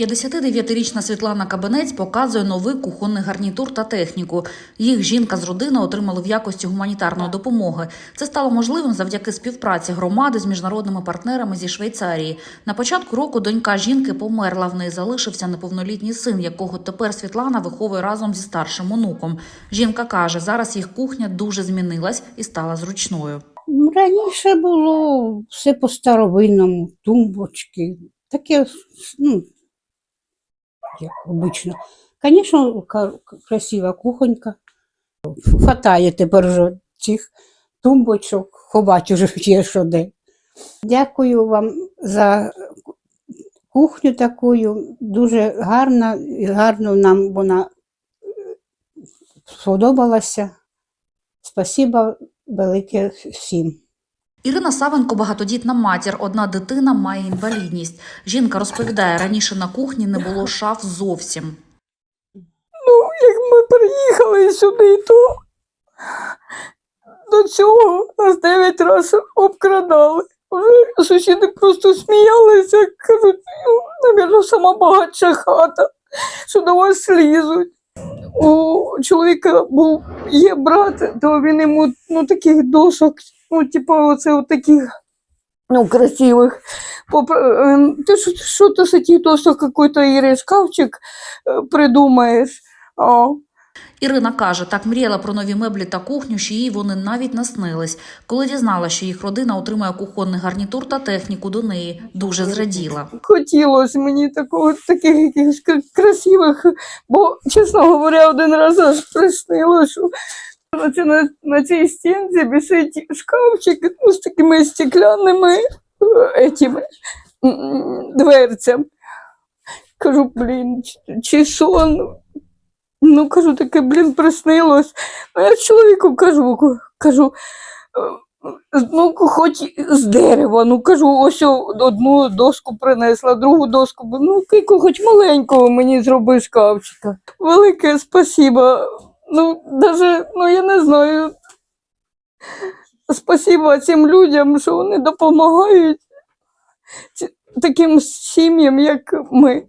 59-річна Світлана Кабенець показує новий кухонний гарнітур та техніку. Їх жінка з родиною отримали в якості гуманітарної допомоги. Це стало можливим завдяки співпраці громади з міжнародними партнерами зі Швейцарії. На початку року донька жінки померла. В неї залишився неповнолітній син, якого тепер Світлана виховує разом зі старшим онуком. Жінка каже, зараз їх кухня дуже змінилась і стала зручною. Раніше було все по-старовинному, тумбочки, таке, ну, як обично. Звісно, красива кухонька. Хватає тепер вже цих тумбочок, ховати вже є що де. Дякую вам за кухню таку, дуже гарна, і гарно нам вона е, сподобалася. Спасибо велике всім. Ірина Савенко багатодітна матір. Одна дитина має інвалідність. Жінка розповідає, раніше на кухні не було шаф зовсім. Ну, як ми приїхали сюди, то до цього нас дев'ять разів обкрадали. Вже сусіди просто сміялися, кажуть, ну, навірно, сама багатша хата, що до вас лізуть. У чоловіка був є брат, то він йому ну, таких досок, ну, типу, оце от таких ну, красивих. Попро- ем, Ти що, що ти з цих досок какой-то Іри шкафчик е, придумаєш? А, Ірина каже, так мріяла про нові меблі та кухню, що їй вони навіть наснились. Коли дізналася, що їх родина отримає кухонний гарнітур та техніку до неї, дуже зраділа. хотілося мені такого, таких якихось красивих, бо, чесно говоря, один раз аж приснило, що на, на, цій стінці висить шкафчик ну, з такими стеклянними е, етими, м, дверцями. Кажу, блін, чи- сон? Ну, кажу, таке, блін, приснилось. Ну, я чоловіку кажу, кажу, «Е, ну, хоч з дерева, ну кажу, ось одну доску принесла, другу доску, ну, кику, хоч маленького мені зроби шкафчика. Велике спасіба. Ну, даже, ну я не знаю. Спасіба цим людям, що вони допомагають таким сім'ям, як ми.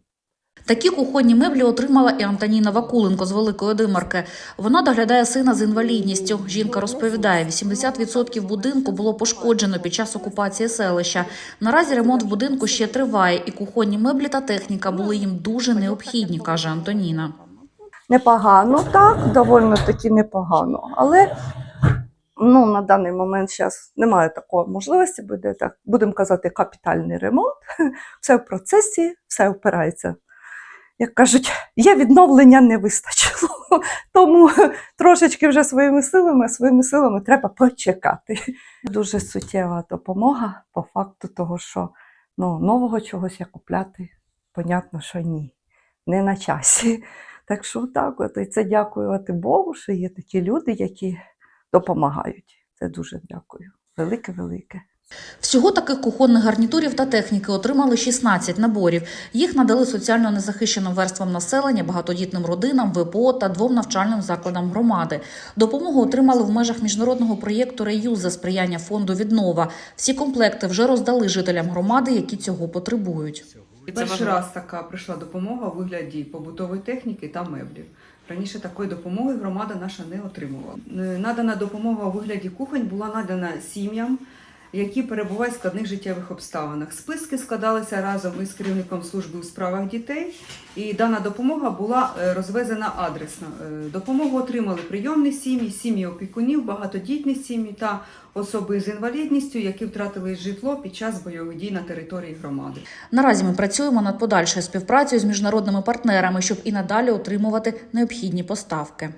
Такі кухонні меблі отримала і Антоніна Вакуленко з Великої Димарки. Вона доглядає сина з інвалідністю. Жінка розповідає, 80% будинку було пошкоджено під час окупації селища. Наразі ремонт в будинку ще триває, і кухонні меблі та техніка були їм дуже необхідні, каже Антоніна. Непогано, так, доволі таки непогано. Але ну, на даний момент зараз немає такої можливості, буде так, будемо казати, капітальний ремонт. Все в процесі, все опирається. Як кажуть, є відновлення не вистачило. Тому трошечки вже своїми силами, своїми силами треба почекати. Дуже суттєва допомога по факту того, що ну, нового чогось я купляти, понятно, що ні, не на часі. Так що так, от, і це дякувати Богу, що є такі люди, які допомагають. Це дуже дякую. Велике-велике. Всього таких кухонних гарнітурів та техніки отримали 16 наборів. Їх надали соціально незахищеним верствам населення, багатодітним родинам, ВПО та двом навчальним закладам громади. Допомогу отримали в межах міжнародного проєкту «Реюз» за сприяння фонду Віднова. Всі комплекти вже роздали жителям громади, які цього потребують. Перший раз така прийшла допомога у вигляді побутової техніки та меблів. Раніше такої допомоги громада наша не отримувала. Е, Надана допомога у вигляді кухонь була надана сім'ям, які перебувають в складних життєвих обставинах. Списки складалися разом із керівником служби у справах дітей, і дана допомога була е, розвезена адресно. Е, Допомогу отримали прийомні сім'ї, сім'ї опікунів, багатодітні сім'ї та особи з інвалідністю, які втратили житло під час бойових дій на території громади. Наразі ми працюємо над подальшою співпрацею з міжнародними партнерами, щоб і надалі отримувати необхідні поставки.